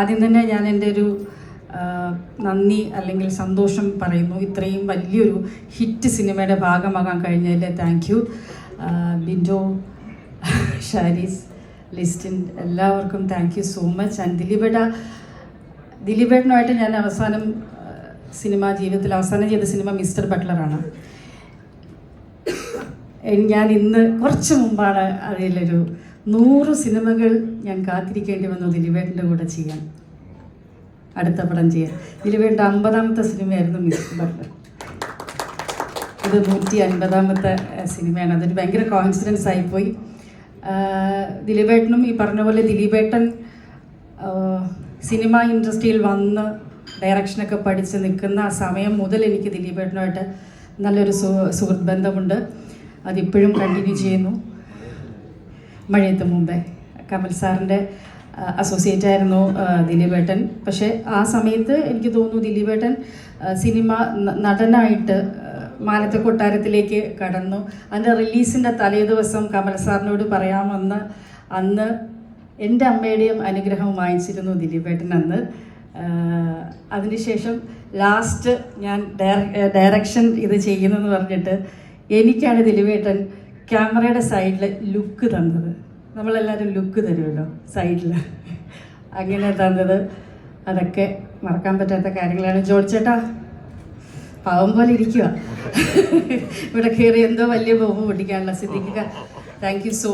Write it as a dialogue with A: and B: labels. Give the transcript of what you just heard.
A: ആദ്യം തന്നെ ഞാൻ എന്റെ ഒരു നന്ദി അല്ലെങ്കിൽ സന്തോഷം പറയുന്നു. ഇത്രയും വലിയൊരു ഹിറ്റ് സിനിമയുടെ ഭാഗമാകാൻ കഴിഞ്ഞതിൽ താങ്ക് യു ബിൻഡോ ഷാരീസ് ലിസ്റ്റിൻ എല്ലാവർക്കും thank you so much and ദിലീപേട്ട ദിലീപേട്ടനുമായിട്ട് ഞാൻ അവസാനം സിനിമ ജീവിതത്തിൽ അവസാനം ചെയ്ത സിനിമ മിസ്റ്റർ ബട്ട്ലറാണ്. ഞാൻ ഇന്ന് കുറച്ച് മുമ്പാണ് അതിലൊരു നൂറ് സിനിമകൾ ഞാൻ കാത്തിരിക്കേണ്ടി വന്നു ദിലീപേട്ടന്റെ കൂടെ ചെയ്യാൻ. അടുത്ത പടം ചെയ്യാൻ. ദിലീപേട്ടന്റെ അമ്പതാമത്തെ സിനിമയായിരുന്നു മിസ് ബട്ടർ. ഇത് നൂറ്റി അൻപതാമത്തെ സിനിമയാണ്. അതൊരു ഭയങ്കര കോൺഫിഡൻസ് ആയിപ്പോയി. ദിലീപേട്ടനും ഈ പറഞ്ഞ പോലെ ദിലീപേട്ടൻ സിനിമ ഇൻഡസ്ട്രിയിൽ വന്ന് ഡയറക്ഷനൊക്കെ പഠിച്ച് നിൽക്കുന്ന ആ സമയം മുതൽ എനിക്ക് ദിലീപേട്ടനുമായിട്ട് നല്ലൊരു സുഹൃത്ത് ബന്ധമുണ്ട് അതിപ്പോഴും കണ്ടിന്യൂ ചെയ്യുന്നു. മഴയത്ത് മുമ്പേ. കമൽ സാറിന്റെ അസോസിയേറ്റ് ആയിരുന്നു ദിലീപേട്ടൻ. പക്ഷേ ആ സമയത്ത് എനിക്ക് തോന്നുന്നു ദിലീപേട്ടൻ സിനിമ നടനായിട്ട് മാലത്തെ കൊട്ടാരത്തിലേക്ക് കടന്നു. അതിന്റെ റിലീസിന്റെ തലേ ദിവസം കമൽ സാറിനോട് പറയാമെന്ന് അന്ന് എന്റെ അമ്മയുടെയും അനുഗ്രഹം വാങ്ങിച്ചിരുന്നു ദിലീപേട്ടൻ അന്ന്. അതിനുശേഷം ലാസ്റ്റ് ഞാൻ ഡയറക്ഷൻ ഇത് ചെയ്യുന്നെന്ന് പറഞ്ഞിട്ട് എനിക്കാണ് ദിലുവേട്ടൻ ക്യാമറയുടെ സൈഡിൽ ലുക്ക് തന്നത്. നമ്മളെല്ലാവരും ലുക്ക് തരുമല്ലോ സൈഡിൽ അങ്ങനെ തന്നത്. അതൊക്കെ മറക്കാൻ പറ്റാത്ത കാര്യങ്ങളാണ്. ജോൺ ചേട്ടാ പാവം പോലെ ഇരിക്കുക ഇവിടെ കയറി എന്തോ വലിയ ബോബ് പൊട്ടിക്കാനുള്ള സിദ്ധിക്കുക താങ്ക് യു സോ